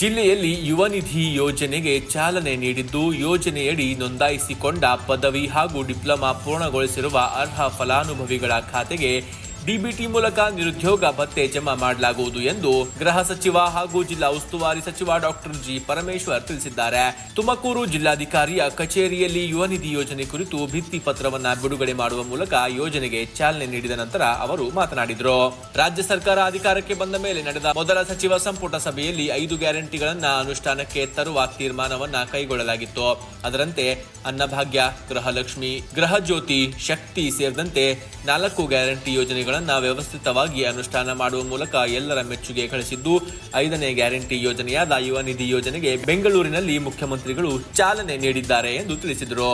ಜಿಲ್ಲೆಯಲ್ಲಿ ಯುವ ನಿಧಿ ಯೋಜನೆಗೆ ಚಾಲನೆ ನೀಡಿದ್ದು, ಯೋಜನೆಯಡಿ ನೋಂದಾಯಿಸಿಕೊಂಡ ಪದವಿ ಹಾಗೂ ಡಿಪ್ಲೊಮಾ ಪೂರ್ಣಗೊಳಿಸಿರುವ ಅರ್ಹ ಫಲಾನುಭವಿಗಳ ಖಾತೆಗೆ ಡಿಬಿಟಿ ಮೂಲಕ ನಿರುದ್ಯೋಗ ಭತ್ತೆ ಜಮಾ ಮಾಡಲಾಗುವುದು ಎಂದು ಗೃಹ ಸಚಿವ ಹಾಗೂ ಜಿಲ್ಲಾ ಉಸ್ತುವಾರಿ ಸಚಿವ ಡಾಕ್ಟರ್ ಜಿ ಪರಮೇಶ್ವರ್ ತಿಳಿಸಿದ್ದಾರೆ. ತುಮಕೂರು ಜಿಲ್ಲಾಧಿಕಾರಿಯ ಕಚೇರಿಯಲ್ಲಿ ಯುವ ನಿಧಿ ಯೋಜನೆ ಕುರಿತು ಭಿತ್ತಿ ಪತ್ರವನ್ನ ಬಿಡುಗಡೆ ಮಾಡುವ ಮೂಲಕ ಯೋಜನೆಗೆ ಚಾಲನೆ ನೀಡಿದ ನಂತರ ಅವರು ಮಾತನಾಡಿದರು. ರಾಜ್ಯ ಸರ್ಕಾರ ಅಧಿಕಾರಕ್ಕೆ ಬಂದ ಮೇಲೆ ನಡೆದ ಮೊದಲ ಸಚಿವ ಸಂಪುಟ ಸಭೆಯಲ್ಲಿ ಐದು ಗ್ಯಾರಂಟಿಗಳನ್ನ ಅನುಷ್ಠಾನಕ್ಕೆ ತರುವ ತೀರ್ಮಾನವನ್ನ ಕೈಗೊಳ್ಳಲಾಗಿತ್ತು. ಅದರಂತೆ ಅನ್ನಭಾಗ್ಯ, ಗೃಹಲಕ್ಷ್ಮಿ, ಗೃಹ ಜ್ಯೋತಿ, ಶಕ್ತಿ ಸೇರಿದಂತೆ ನಾಲ್ಕು ಗ್ಯಾರಂಟಿ ಯೋಜನೆಗಳನ್ನ ವ್ಯವಸ್ಥಿತವಾಗಿ ಅನುಷ್ಠಾನ ಮಾಡುವ ಮೂಲಕ ಎಲ್ಲರ ಮೆಚ್ಚುಗೆ ಗಳಿಸಿದ್ದು, ಐದನೇ ಗ್ಯಾರಂಟಿ ಯೋಜನೆಯಾದ ಯುವ ನಿಧಿ ಯೋಜನೆಗೆ ಬೆಂಗಳೂರಿನಲ್ಲಿ ಮುಖ್ಯಮಂತ್ರಿಗಳು ಚಾಲನೆ ನೀಡಿದ್ದಾರೆ ಎಂದು ತಿಳಿಸಿದರು.